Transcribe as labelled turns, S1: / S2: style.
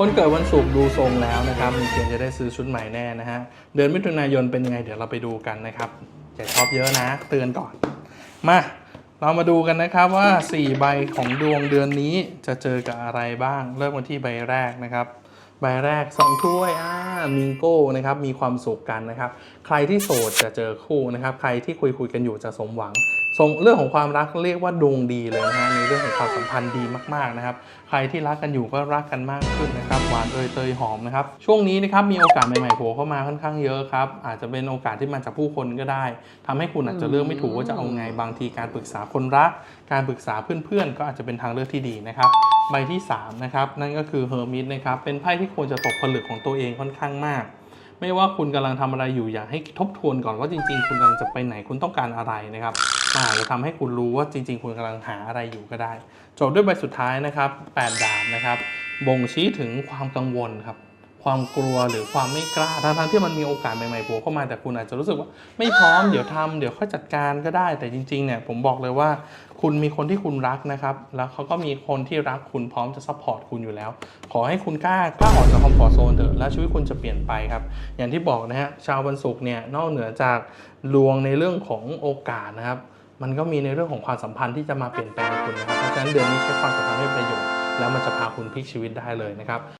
S1: คนเกิดวันศุกร์ดูทรงแล้วนะครับ มีเกณฑ์จะได้ซื้อชุดใหม่แน่นะฮะ เดือนมิถุนายนเป็นยังไงเดี๋ยวเราไปดูกันนะครับอย่าชอบเยอะนะ เตือนก่อน มาเรามาดูกันนะครับว่า 4 ใบของดวงเดือนนี้จะเจอกับอะไรบ้าง เริ่มกันที่ใบแรกนะครับใบแรกสองถ้วยอ่ามิงโก้นะครับมีความสุขกันนะครับ ใครที่โสดจะเจอคู่นะครับ ใครที่คุยคุยกันอยู่จะสมหวัง ทรงเรื่องของความรักเรียกว่าดวงดีเลยนะฮะในเรื่องของความสัมพันธ์ดีมากๆนะครับ ใครที่รักกันอยู่ก็รักกันมากขึ้นนะครับหวานเอยเตยหอมนะครับช่วงนี้นะครับมีโอกาสใหม่ๆโผล่เข้ามาค่อนข้างเยอะครับอาจจะเป็นโอกาสที่มาจากผู้คนก็ได้ทำให้คุณอาจจะเลือกไม่ถูกว่าจะเอาไงบางทีการปรึกษาคนรัก การปรึกษาเพื่อนๆ ก็อาจจะเป็นทางเลือกที่ดีนะครับใบที่3นะครับนั่นก็คือเฮอร์มิตนะครับเป็นไพ่ที่ควรจะตกผลึกของตัวเองค่อนข้างมากไม่ว่าคุณกำลังทำอะไรอยู่อยากให้ทบทวนก่อนว่าจริง ๆ คุณกำลังจะไปไหนคุณต้องการอะไรนะครับมัน อาจจะทำให้คุณรู้ว่าจริง ๆ คุณกำลังหาอะไรอยู่ก็ได้ จบด้วยใบสุดท้ายนะครับ8ดาบนะครับ บ่งชี้ถึงความกังวลครับ ความกลัวหรือความไม่กล้าทั้งๆที่มันมีโอกาสใหม่ๆโผล่เข้ามาแต่คุณอาจจะรู้สึกว่าไม่พร้อมเดี๋ยวทำเดี๋ยวค่อยจัดการก็ได้ แต่จริงๆเนี่ยผมบอกเลยว่าคุณมีคนที่คุณรักนะครับ แล้วเขาก็มีคนที่รักคุณพร้อมจะซัพพอร์ตคุณอยู่แล้ว ขอให้คุณกล้ากล้าออกจากคอมฟอร์ทโซนเถอะ แล้วชีวิตคุณจะเปลี่ยนไปครับ อย่างที่บอกนะฮะ ชาววันศุกร์เนี่ย นอกเหนือจากดวงในเรื่องของโอกาสนะครับ มันก็มีในเรื่องของความสัมพันธ์ที่จะมาเปลี่ยนแปลงคุณนะครับเพราะฉะนั้นเดือนนี้ใช้ความสัมพันธ์ให้ประโยชน์แล้วมันจะพาคุณพลิกชีวิตได้เลยนะครับ